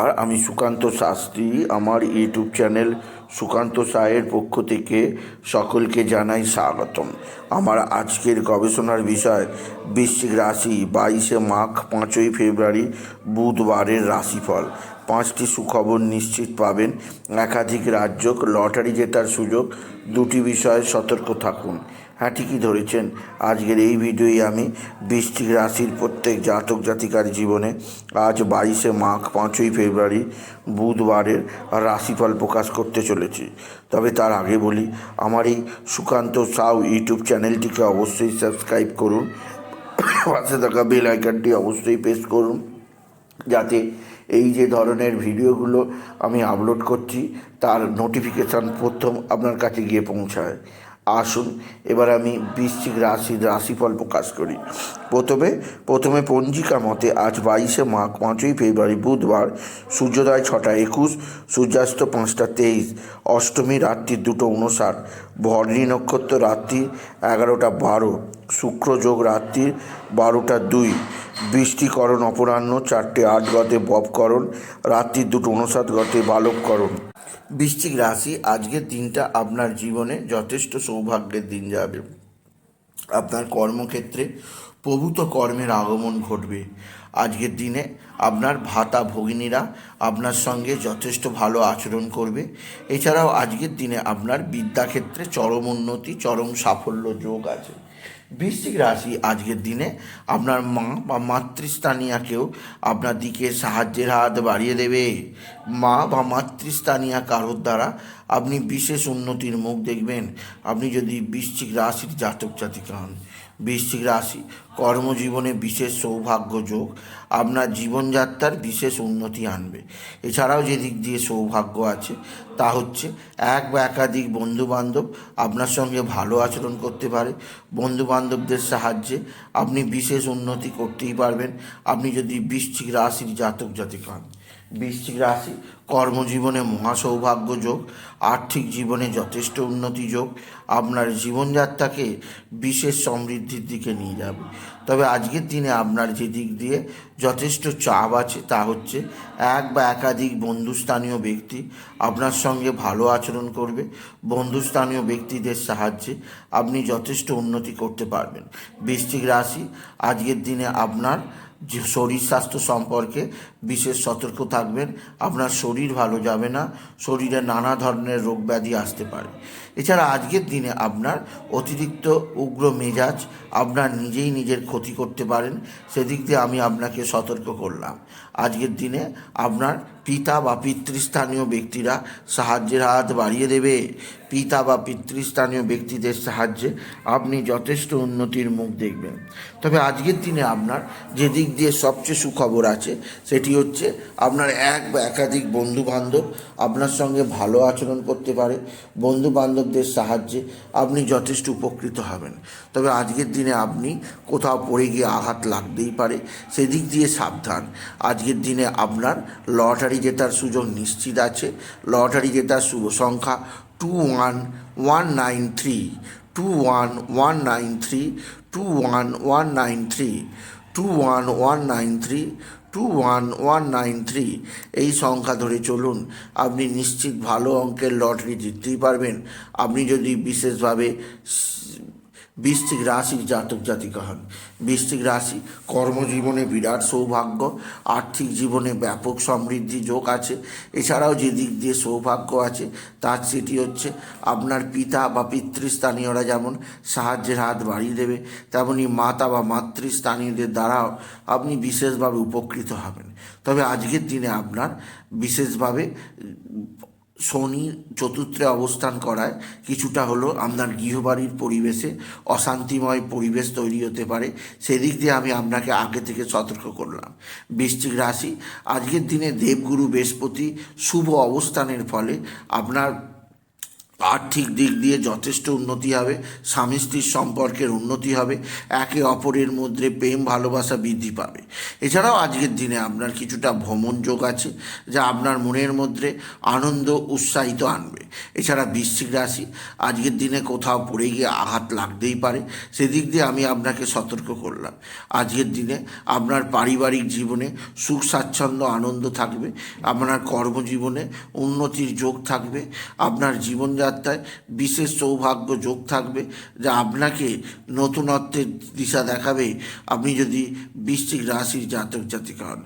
আর আমি সুকান্ত শাস্ত্রী, আমার YouTube channel Sukanta সায়ের পক্ষ থেকে সকলকে জানাই স্বাগতম। আমার আজকের গবেষণার বিষয়, বৃশ্চিক রাশি, বাইশে মাঘ, পাঁচই ফেব্রুয়ারি, বুধবারের রাশিফল। পাঁচটি সুখবর নিশ্চিত পাবেন। একাধিক রাজ্য লটারি জেতার সুযোগ। দুটি বিষয়ে সতর্ক থাকুন। হ্যাঁ ঠিকই ধরেছেন। আজকের এই ভিডিওই আমি বৃশ্চিক রাশির প্রত্যেক জাতক জাতিকার জীবনে আজ বাইশে মাঘ, পাঁচই ফেব্রুয়ারি বুধবারের রাশিফল প্রকাশ করতে চলেছি। তবে তার আগে বলি, আমার এই সুকান্ত সাউ ইউটিউব চ্যানেলটিকে অবশ্যই সাবস্ক্রাইব করুন। পাশে থাকা বেল আইকনটি অবশ্যই প্রেস করুন, যাতে এই যে ধরনের ভিডিওগুলো আমি আপলোড করছি, তার নোটিফিকেশান প্রথম আপনার কাছে গিয়ে পৌঁছায়। আসুন। এবার আমি বৃশ্চিক রাশির রাশিফল প্রকাশ করি। প্রথমে প্রথমে পঞ্জিকা মতে আজ বাইশে মাঘ পাঁচই ফেব্রুয়ারি বুধবার, সূর্যোদয় ছটা একুশ, সূর্যাস্ত পাঁচটা তেইশ, অষ্টমী রাত্রি দুটো উনষাট ভরণী নক্ষত্র রাত্রি এগারোটা বারো, শুক্র যোগ রাত্রি বারোটা দুই বৃষ্টিকরণ, অপরাহ্ন, চারটে আট গতে ববকরণ রাত্রি দুটো উনষাট গতে বালককরণ। বৃশ্চিক রাশি, আজকের দিনটা আপনার জীবনে যথেষ্ট সৌভাগ্যের দিন যাবে। আপনার কর্মক্ষেত্রে প্রভূত কর্মের আগমন ঘটবে। আজকের দিনে আপনার ভাতা ভগিনীরা আপনার সঙ্গে যথেষ্ট ভালো আচরণ করবে। এছাড়াও আজকের দিনে আপনার বিদ্যাক্ষেত্রে চরম উন্নতি, চরম সাফল্য যোগ আছে। বৃশ্চিক রাশি আজকের দিনে আপনার মা বা মাতৃস্থানীয়াকেও আপনার দিকে সাহায্যের হাত বাড়িয়ে দেবে। মা বা মাতৃস্থানীয়া কারোর দ্বারা আপনি বিশেষ উন্নতির মুখ দেখবেন। আপনি যদি বৃশ্চিক রাশির জাতক জাতিকা হন বৃশ্চিক রাশি। কর্মজীবনে বিশেষ সৌভাগ্য যোগ, আপনার জীবনযাত্রার বিশেষ উন্নতি আনবে। এছাড়াও যে দিক দিয়ে সৌভাগ্য আছে, তা হচ্ছে এক বা একাধিক বন্ধুবান্ধব আপনার সঙ্গে ভালো আচরণ করতে পারে। বন্ধুবান্ধবদের সাহায্যে আপনি বিশেষ উন্নতি করতেই পারবেন। আপনি যদি বৃশ্চিক রাশির জাতক জাতিকা হন। বৃশ্চিক রাশি। কর্মজীবনে মহা সৌভাগ্য যোগ, আর্থিক জীবনে যথেষ্ট উন্নতি যোগ, আপনার জীবনযাত্রাকে বিশেষ সমৃদ্ধির দিকে নিয়ে যাবে। তবে আজকের দিনে আপনার যে দিক দিয়ে যথেষ্ট চাপ আছে তা হচ্ছে এক বা একাধিক বন্ধুস্থানীয় ব্যক্তি আপনার সঙ্গে ভালো আচরণ করবে। বন্ধুস্থানীয় ব্যক্তিদের সাহায্যে আপনি যথেষ্ট উন্নতি করতে পারবেন। বৃশ্চিক রাশি, আজকের দিনে আপনার যে শরীর স্বাস্থ্য সম্পর্কে বিশেষ সতর্ক থাকবেন, আপনার শরীর ভালো যাবে না, শরীরে নানা ধরনের রোগ ব্যাধি আসতে পারে। এছাড়া আজকের দিনে আপনার অতিরিক্ত উগ্র মেজাজ, আপনার নিজেই নিজের ক্ষতি করতে পারেন, সেদিক দিয়ে আমি আপনাকে সতর্ক করলাম। আজকের দিনে আপনার পিতা বা পিতৃস্থানীয় ব্যক্তিরা সাহায্যের হাত বাড়িয়ে দেবে। পিতা বা পিতৃস্থানীয় ব্যক্তিদের সাহায্যে আপনি যথেষ্ট উন্নতির মুখ দেখবেন। তবে আজকের দিনে আপনার যে দিক দিয়ে সবচেয়ে সুখবর আছে, সেটি হচ্ছে আপনার এক বা একাধিক বন্ধু বান্ধব আপনার সঙ্গে ভালো আচরণ করতে পারে। বন্ধু বান্ধবদের সাহায্যে আপনি যথেষ্ট উপকৃত হবেন। তবে আজকের দিনে আপনি কোথাও পড়ে গিয়ে আঘাত লাগতেই পারে। সেদিক দিয়ে সাবধান। আজকের দিনে আপনার লটারি জেতার সুযোগ নিশ্চিত আছে। লটারি জেতার শুভ সংখ্যা two one one nine three two one one nine three two one one nine three two one one nine three two one one nine three এই সংখ্যা ধরে চলুন, আপনি নিশ্চিত ভালো অঙ্কের লটারি জিততেই পারবেন। আপনি যদি বিশেষভাবে বৃশ্চিক রাশির জাতক জাতিকা হন। বৃশ্চিক রাশি কর্মজীবনে বিরাট সৌভাগ্য, আর্থিক জীবনে ব্যাপক সমৃদ্ধি যোগ আছে। এছাড়াও যে দিক দিয়ে সৌভাগ্য আছে, তার সেটি হচ্ছে আপনার পিতা বা পিতৃস্থানীয়রা যেমন সাহায্যের হাত বাড়িয়ে দেবে তেমনই মাতা বা মাতৃস্থানীয়দের দ্বারাও আপনি বিশেষভাবে উপকৃত হবেন। তবে আজকের দিনে আপনার বিশেষভাবে শনি চতুর্থে অবস্থান করায়, কিছুটা হলো আপনার গৃহবাড়ির পরিবেশে অশান্তিময় পরিবেশ তৈরি হতে পারে। সেদিক দিয়ে আমি আপনাকে আগে থেকে সতর্ক করলাম। বৃশ্চিক রাশি, আজকের দিনে দেবগুরু বৃহস্পতি শুভ অবস্থানের ফলে আপনার আর্থিক দিক দিয়ে যথেষ্ট উন্নতি হবে, স্বামী স্ত্রীর সম্পর্কের উন্নতি হবে, একে অপরের মধ্যে প্রেম, ভালোবাসা বৃদ্ধি পাবে। এছাড়াও আজকের দিনে আপনার কিছুটা ভ্রমণ যোগ আছে, যা আপনার মনের মধ্যে আনন্দ উৎসাহিত আনবে। এছাড়া বৃশ্চিক রাশি, আজকের দিনে কোথাও পড়ে গিয়ে আঘাত লাগতেই পারে, সেদিক দিয়ে আমি আপনাকে সতর্ক করলাম। আজকের দিনে আপনার পারিবারিক জীবনে সুখ, স্বাচ্ছন্দ্য, আনন্দ থাকবে, আপনার কর্মজীবনে উন্নতির যোগ থাকবে, আপনার জীবনযাত্রায় বিশেষ সৌভাগ্য যোগ থাকবে যা আপনাকে নতুনত্বের দিশা দেখাবে। আপনি যদি বৃশ্চিক রাশির জাতক জাতিকা হন,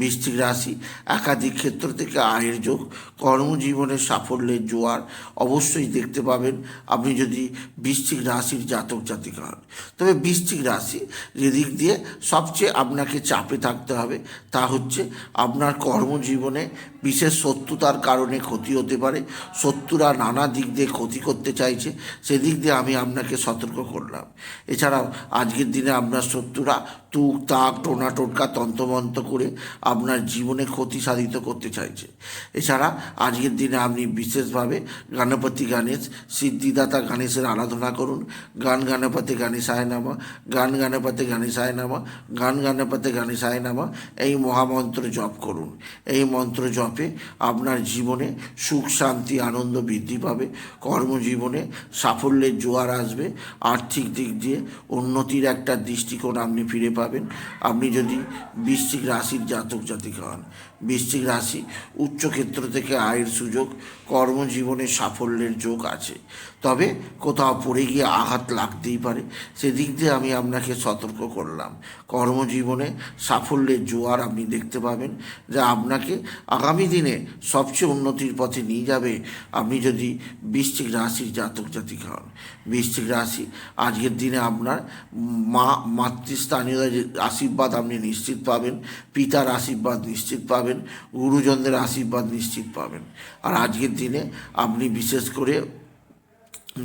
বৃশ্চিক রাশি একাধিক ক্ষেত্র থেকে আয়ের যোগ, কর্মজীবনের সাফল্যের জোয়ার অবশ্যই দেখতে পাবেন। আপনি যদি বৃশ্চিক রাশির জাতক জাতিকা হন, তবে বৃশ্চিক রাশি যেদিক দিয়ে সবচেয়ে আপনাকে চাপে থাকতে হবে তা হচ্ছে আপনার কর্মজীবনে বিশেষ শত্রুতার কারণে ক্ষতি হতে পারে। শত্রুরা নানা দিক দিয়ে ক্ষতি করতে চাইছে সেদিক দিয়ে আমি আপনাকে সতর্ক করলাম। এছাড়াও, আজকের দিনে আপনার শত্রুরা তুক, তাক, টোনা, টোটকা, তন্ত্রমন্ত্র করে আপনার জীবনে ক্ষতি সাধিত করতে চাইছে। এছাড়া, আজকের দিনে আপনি বিশেষভাবে গণপতি গণেশ, সিদ্ধিদাতা গণেশের আরাধনা করুন। গান গণপতি গণেশায় নামা, গান গণপতি গণেশায় নামা, গান গণপতি গণেশায় নামা, এই মহামন্ত্র জপ করুন। এই মন্ত্র জপে আপনার জীবনে সুখ, শান্তি, আনন্দ বৃদ্ধি পাবে। কর্মজীবনে সাফল্যের জোয়ার আসবে, আর্থিক দিক দিয়ে উন্নতির একটা দৃষ্টিকোণ আপনি ফিরে পাবেন। আপনি যদি বৃশ্চিক রাশির জাতক জাতিকা হন, বৃশ্চিক রাশি উচ্চক্ষেত্র থেকে আয়ের সুযোগ কর্মজীবনে সাফল্যের যোগ আছে। তবে কোথাও পড়ে গিয়ে আঘাত লাগতেই পারে। সেদিক দিয়ে আমি আপনাকে সতর্ক করলাম। কর্মজীবনে সাফল্যের জোয়ার আপনি দেখতে পাবেন যা আপনাকে আগামী দিনে সবচেয়ে উন্নতির পথে নিয়ে যাবে। আপনি যদি বৃশ্চিক রাশির জাতক জাতিকা হন, বৃশ্চিক রাশি আজকের দিনে আপনার মা, মাতৃস্থানীয় আশীর্বাদ আপনি নিশ্চিত পাবেন, পিতার আশীর্বাদ নিশ্চিত পাবেন, গুরুজনদের আশীর্বাদ নিশ্চিত পাবেন। আর আজকের দিনে আপনি বিশেষ করে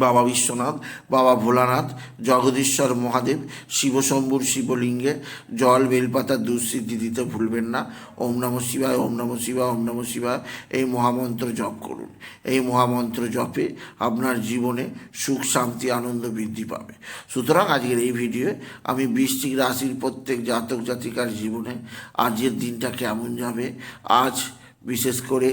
বাবা বিশ্বনাথ, বাবা ভোলানাথ, জগদীশ্বর মহাদেব, শিবশম্ভুর শিবলিঙ্গে, জল, বেলপাতা দুঃসিদ্ধি দিতে ভুলবেন না। ওম নম শিবায়, ওম নম শিবায়, ওম নম শিবায়। এই মহামন্ত্র জপ করুন। এই মহামন্ত্র জপে আপনার জীবনে সুখ, শান্তি, আনন্দ বৃদ্ধি পাবে। সুতরাং আজকের এই ভিডিওয়ে আমি বৃশ্চিক রাশির প্রত্যেক জাতক জাতিকার জীবনে আজকের দিনটা কেমন যাবে, আজ বিশেষ করে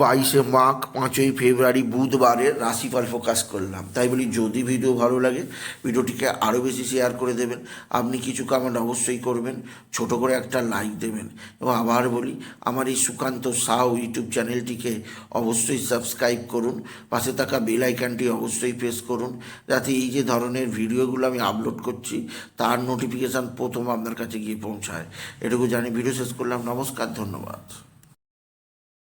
বাইশে মাঘ, পাঁচই ফেব্রুয়ারি বুধবারের রাশিফল ফোকাস করলাম। তাই বলি, যদি ভিডিও ভালো লাগে, ভিডিওটিকে আরও বেশি শেয়ার করে দেবেন। আপনি কিছু কমেন্ট অবশ্যই করবেন, ছোট করে একটা লাইক দেবেন। এবং আবার বলি, আমার এই সুকান্ত সাউ ইউটিউব চ্যানেলটিকে অবশ্যই সাবস্ক্রাইব করুন। পাশে থাকা বেল আইকনটি অবশ্যই প্রেস করুন, যাতে এই যে ধরনের ভিডিওগুলো আমি আপলোড করছি, তার নোটিফিকেশান প্রথম আপনার কাছে গিয়ে পৌঁছায়। এটুকু জানি ভিডিও শেষ করলাম। নমস্কার, ধন্যবাদ।